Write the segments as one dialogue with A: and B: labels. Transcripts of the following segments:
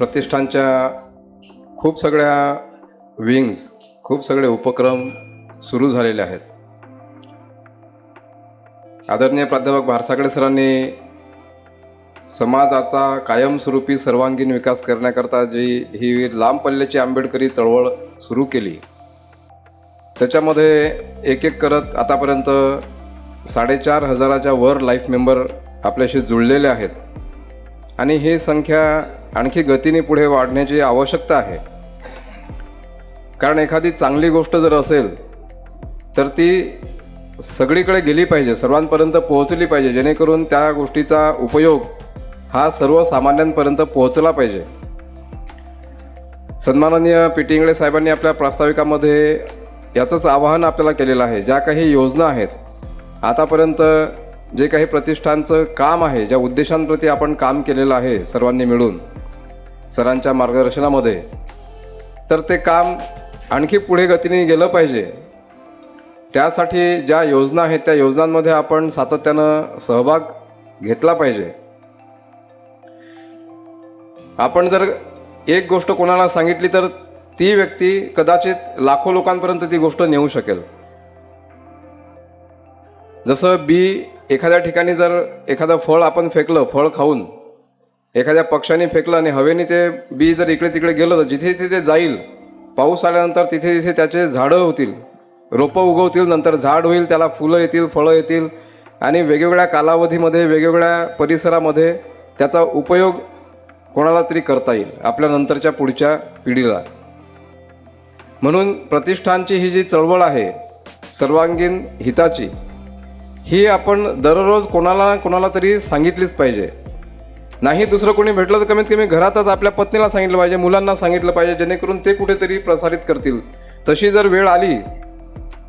A: प्रतिष्ठानच्या खूप सगळ्या विंग्स खूप सगळे उपक्रम सुरू झालेले आहेत. आदरणीय प्राध्यापक भारसाकडे सरांनी समाजाचा कायमस्वरूपी सर्वांगीण विकास करण्याकरता जी ही लांब पल्ल्याची आंबेडकरी चळवळ सुरू केली त्याच्यामध्ये एक एक करत आतापर्यंत साडेचार हजाराच्या वर लाईफ मेंबर आपल्याशी जुळलेले आहेत. आणि ही संख्या आणखी गतीने पुढे वाढण्याची आवश्यकता आहे. कारण एखादी चांगली गोष्ट जर असेल तर ती सगळीकडे गेली पाहिजे सर्वांपर्यंत पोहोचली पाहिजे जेणेकरून त्या गोष्टीचा उपयोग हा सर्वसामान्यांपर्यंत पोहोचला पाहिजे. सन्माननीय पी टी इंगळे साहेबांनी आपल्या प्रास्ताविकामध्ये याचंच आवाहन आपल्याला केलेलं आहे. ज्या काही योजना आहेत आतापर्यंत जे काही प्रतिष्ठानचं काम आहे ज्या उद्देशांप्रती आपण काम केलेलं आहे सर्वांनी मिळून सरांच्या मार्गदर्शनामध्ये. तर ते काम आणखी पुढे गतीने गेलं पाहिजे. त्यासाठी ज्या योजना आहेत त्या योजनांमध्ये आपण सातत्यानं सहभाग घेतला पाहिजे. आपण जर एक गोष्ट कोणाला सांगितली तर ती व्यक्ती कदाचित लाखो लोकांपर्यंत ती गोष्ट नेऊ शकेल. जसं बी एखाद्या ठिकाणी जर एखादं फळ आपण फेकलं फळ खाऊन एखाद्या पक्षाने फेकलं आणि हवेने ते बी जर इकडे तिकडे गेलं तर जिथे तिथे जाईल. पाऊस आल्यानंतर तिथे तिथे त्याचे झाडं होतील. रोपं उगवतील नंतर झाड होईल त्याला फुलं येतील फळं येतील. आणि वेगवेगळ्या कालावधीमध्ये वेगवेगळ्या परिसरामध्ये त्याचा उपयोग कोणाला तरी करता येईल आपल्या नंतरच्या पुढच्या पिढीला. म्हणून प्रतिष्ठानची ही जी चळवळ आहे सर्वांगीण हिताची ही आपण दररोज कोणाला कोणाला तरी सांगितलीच पाहिजे. नाही दुसरं कोणी भेटलं तर कमीत कमी घरातच आपल्या पत्नीला सांगितलं पाहिजे मुलांना सांगितलं पाहिजे जेणेकरून ते कुठेतरी प्रसारित करतील. तशी जर वेळ आली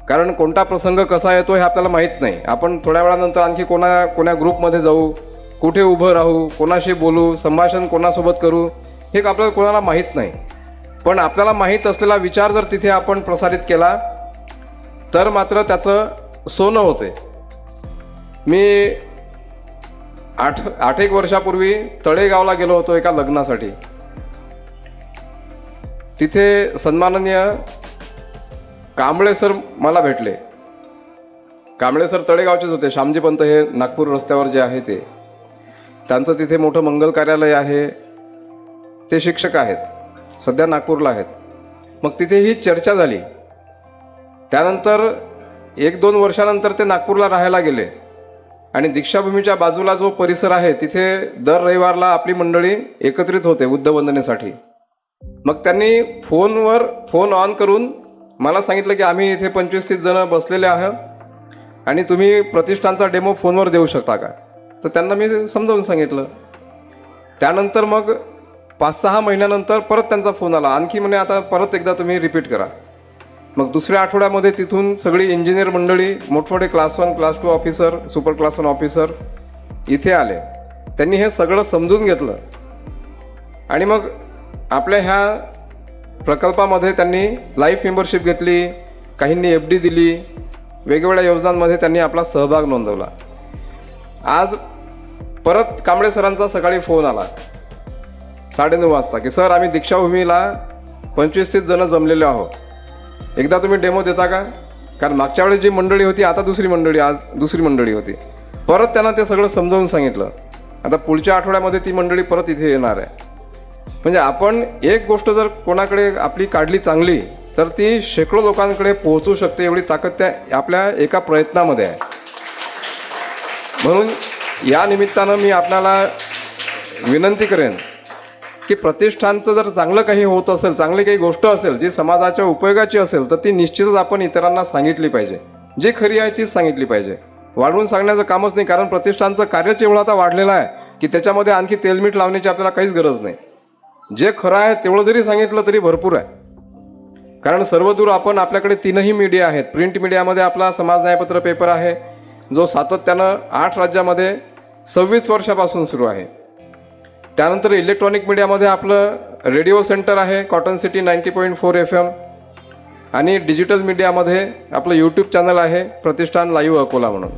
A: कारण कोणता प्रसंग कसा येतो हे आपल्याला माहीत नाही. आपण थोड्या वेळानंतर आणखी कोणा कोण्या ग्रुपमध्ये जाऊ कुठे उभं राहू कोणाशी बोलू संभाषण कोणासोबत करू हे आपल्याला कोणाला माहीत नाही. पण आपल्याला माहीत असलेला विचार जर तिथे आपण प्रसारित केला तर मात्र त्याचं सोनं होते. मी आठ आठ एक वर्षापूर्वी तळेगावला गेलो होतो एका लग्नासाठी. तिथे सन्माननीय कांबळे सर मला भेटले. कांबळे सर तळेगावचेच होते. श्यामजी पंत हे नागपूर रस्त्यावर जे आहे ते. त्यांचं तिथे मोठं मंगल कार्यालय आहे. ते शिक्षक आहेत. सध्या नागपूरला आहेत. मग तिथे ही चर्चा झाली. त्यानंतर एक दोन वर्षानंतर ते नागपूरला राहायला गेले. आणि दीक्षाभूमीच्या बाजूला जो परिसर आहे तिथे दर रविवारला आपली मंडळी एकत्रित होते बुद्धवंदनेसाठी. मग त्यांनी फोनवर फोन ऑन करून मला सांगितलं की आम्ही इथे पंचवीस तीस जणं बसलेले आहोत आणि तुम्ही प्रतिष्ठानचा डेमो फोनवर देऊ शकता का? तर त्यांना मी समजावून सांगितलं. त्यानंतर मग पाच सहा महिन्यानंतर परत त्यांचा फोन आला. आणखी म्हणे आता परत एकदा तुम्ही रिपीट करा. मग दुसऱ्या आठवड्यामध्ये तिथून सगळी इंजिनियर मंडळी मोठमोठे class one class two officer super class one officer इथे आले. त्यांनी हे सगळं समजून घेतलं. आणि मग आपल्या ह्या प्रकल्पामध्ये त्यांनी लाईफ मेंबरशिप घेतली काहींनी एफ डी दिली वेगवेगळ्या योजनांमध्ये त्यांनी आपला सहभाग नोंदवला. आज परत कांबळे सरांचा सकाळी फोन आला. साडेनऊ वाजता की सर आम्ही दीक्षाभूमीला पंचवीस तीस जणं जमलेलो आहोत. एकदा तुम्ही डेमो देता का? कारण मागच्या वेळेस जी मंडळी होती आता दुसरी मंडळी आज दुसरी मंडळी होती. परत त्यांना ते सगळं समजावून सांगितलं. आता पुढच्या आठवड्यामध्ये ती मंडळी परत इथे येणार आहे. म्हणजे आपण एक गोष्ट जर कोणाकडे आपली काढली चांगली तर ती शेकडो लोकांकडे पोहोचू शकते एवढी ताकद त्या आपल्या एका प्रयत्नामध्ये आहे. म्हणून या निमित्तानं मी आपणाला विनंती करेन की प्रतिष्ठानचं जर चांगलं काही होत असेल चांगली काही गोष्ट असेल जी समाजाच्या उपयोगाची असेल तर ती निश्चितच आपण इतरांना सांगितली पाहिजे. जी खरी आहे तीच सांगितली पाहिजे. वाढवून सांगण्याचं कामच नाही कारण प्रतिष्ठानचं कार्यच एवढं आता वाढलेलं आहे की त्याच्यामध्ये आणखी तेलमीठ लावण्याची आपल्याला काहीच गरज नाही. जे खरं आहे तेवढं जरी सांगितलं तरी भरपूर आहे. कारण सर्वदूर आपण आपल्याकडे तीनही मीडिया आहेत. प्रिंट मीडियामध्ये आपला समाज न्यायपत्र पेपर आहे जो सातत्यानं आठ राज्यामध्ये सव्वीस वर्षापासून सुरू आहे. त्यानंतर इलेक्ट्रॉनिक मीडियामध्ये आपलं रेडिओ सेंटर आहे cotton city ninety point four F M आणि डिजिटल मीडियामध्ये आपलं यूट्यूब चॅनल आहे प्रतिष्ठान लाईव्ह अकोला म्हणून.